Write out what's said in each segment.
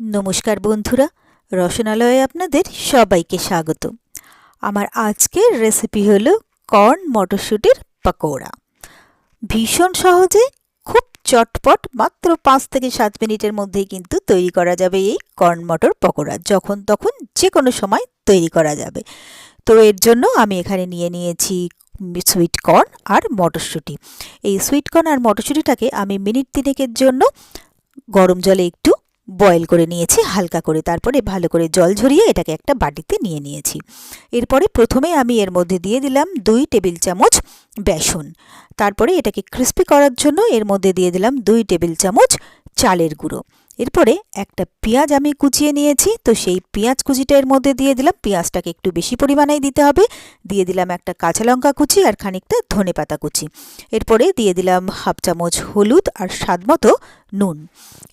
নমস্কার বন্ধুরা, রসনালয়ে আপনাদের সবাইকে স্বাগত আমার আজকের রেসিপি হলো কর্ন মটরশুঁটির পকোড়া। ভীষণ সহজে, খুব চটপট, মাত্র পাঁচ থেকে সাত মিনিটের মধ্যেই কিন্তু তৈরি করা যাবে এই কর্ন মটর পকোড়া, যখন তখন যে কোনো সময় তৈরি করা যাবে। তো এর জন্য আমি এখানে নিয়ে নিয়েছি সুইট কর্ন আর মটরশুঁটি। এই সুইট কর্ন আর মটরশুঁটিটাকে আমি মিনিট তিনেকের জন্য গরম জলে একটু বয়েল করে নিয়েছি, হালকা করে। তারপরে ভালো করে জল ঝরিয়ে এটাকে একটা বাটিতে নিয়ে নিয়েছি। এরপরে প্রথমে আমি এর মধ্যে দিয়ে দিলাম দুই টেবিল চামচ বেসন। তারপরে এটাকে ক্রিস্পি করার জন্য এর মধ্যে দিয়ে দিলাম দুই টেবিল চামচ চালের গুঁড়ো। এরপরে একটা পেঁয়াজ আমি কুচিয়ে নিয়েছি, তো সেই পেঁয়াজ কুচিটা এর মধ্যে দিয়ে দিলাম। পেঁয়াজটাকে একটু বেশি পরিমাণেই দিতে হবে। দিয়ে দিলাম একটা কাঁচা লঙ্কা কুচি আর খানিকটা ধনে পাতা কুচি। এরপরে দিয়ে দিলাম হাফ চামচ হলুদ আর স্বাদ মতো নুন।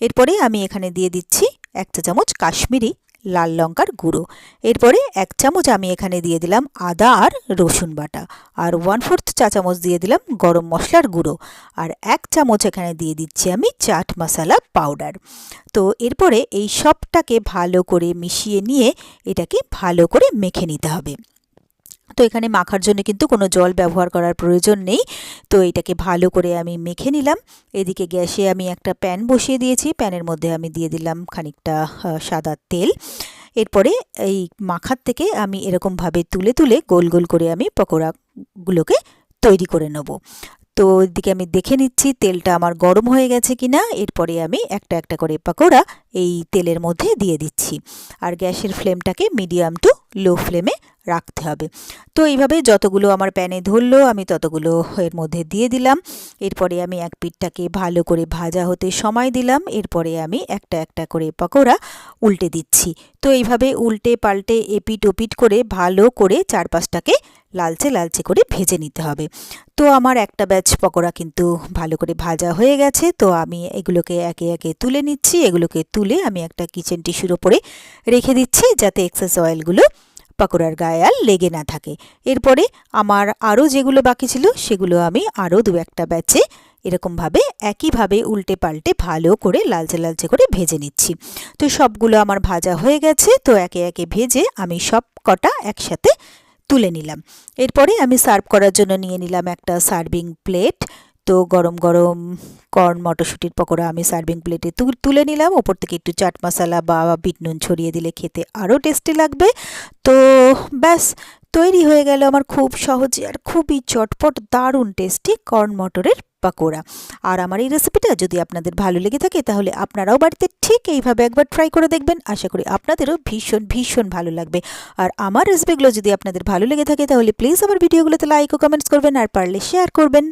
এরপরে আমি এখানে দিয়ে দিচ্ছি এক চামচ কাশ্মীরি লাল লঙ্কার গুঁড়ো। এরপরে এক চামচ আমি এখানে দিয়ে দিলাম আদা আর রসুন বাটা আর ওয়ান ফোর্থ চা চামচ দিয়ে দিলাম গরম মশলার গুঁড়ো আর এক চামচ এখানে দিয়ে দিচ্ছি আমি চাট মশলা পাউডার তো এরপরে এই সবটাকে ভালো করে মিশিয়ে নিয়ে এটাকে ভালো করে মেখে নিতে হবে। তো এখানে মাখার জন্য কিন্তু কোনো জল ব্যবহার করার প্রয়োজন নেই। তো এটাকে ভালো করে আমি মেখে নিলাম। এদিকে গ্যাসে আমি একটা প্যান বসিয়ে দিয়েছি। প্যানের মধ্যে আমি দিয়ে দিলাম খানিকটা সাদা তেল। এরপরে এই মাখার থেকে আমি এরকমভাবে তুলে তুলে গোল গোল করে আমি পকোড়াগুলোকে তৈরি করে নেব। তো এদিকে আমি দেখে নিচ্ছি তেলটা আমার গরম হয়ে গেছে কিনা। এরপরে আমি একটা একটা করে পকোড়া এই তেলের মধ্যে দিয়ে দিচ্ছি। আর গ্যাসের ফ্লেমটাকে মিডিয়াম টু লো ফ্লেমে রাখতে হবে। তো এইভাবে যতগুলো আমার প্যানে ধরলো, আমি ততগুলো এর মধ্যে দিয়ে দিলাম। এরপরে আমি এক পিঠটাকে ভালো করে ভাজা হতে সময় দিলাম। এরপরে আমি একটা একটা করে পকোড়া উল্টে দিচ্ছি। তো এইভাবে উল্টে পাল্টে এপিট ওপিট করে ভালো করে চারপাশটাকে লালচে লালচে করে ভেজে নিতে হবে। তো আমার একটা ব্যাচ পকোড়া কিন্তু ভালো করে ভাজা হয়ে গেছে। তো আমি এগুলোকে একে একে তুলে নিচ্ছি। এগুলোকে তুলে আমি একটা কিচেন টিস্যুর ওপরে রেখে দিচ্ছি যাতে এক্সেস অয়েলগুলো পকোড়ার গায়ে আর লেগে না থাকে। এরপরে আমার আরও যেগুলো বাকি ছিল সেগুলো আমি আরও দু একটা ব্যাচে এরকমভাবে একইভাবে উল্টে পাল্টে ভালো করে লালচে লালচে করে ভেজে নিচ্ছি। তো সবগুলো আমার ভাজা হয়ে গেছে, তো একে একে ভেজে আমি সব কটা একসাথে তুলে নিলাম। এরপরে আমি সার্ভ করার জন্য নিয়ে নিলাম একটা সার্ভিং প্লেট তো গরম গরম কর্ন, মটরশুঁটির পকোড়া আমি সার্ভিং প্লেটে তুলে নিলাম। ওপর থেকে একটু চাট মশলা বা বিট নুন ছড়িয়ে দিলে খেতে আরও টেস্টি লাগবে। তো ব্যাস, তৈরি হয়ে গেল আমার খুব সহজে আর খুবই চটপট, দারুণ, টেস্টি কর্ন, মটরের পাকোড়া। আর আমার এই রেসিপিটা যদি আপনাদের ভালো লেগে থাকে তাহলে আপনারাও বাড়িতে ঠিক এইভাবে একবার ট্রাই করে দেখবেন। আশা করি আপনাদেরও ভীষণ ভীষণ ভালো লাগবে। আর আমার রেসিপিগুলো যদি আপনাদের ভালো লেগে থাকে তাহলে প্লিজ আমার ভিডিওগুলোতে লাইক ও কমেন্টস করবেন আর পারলে শেয়ার করবেন।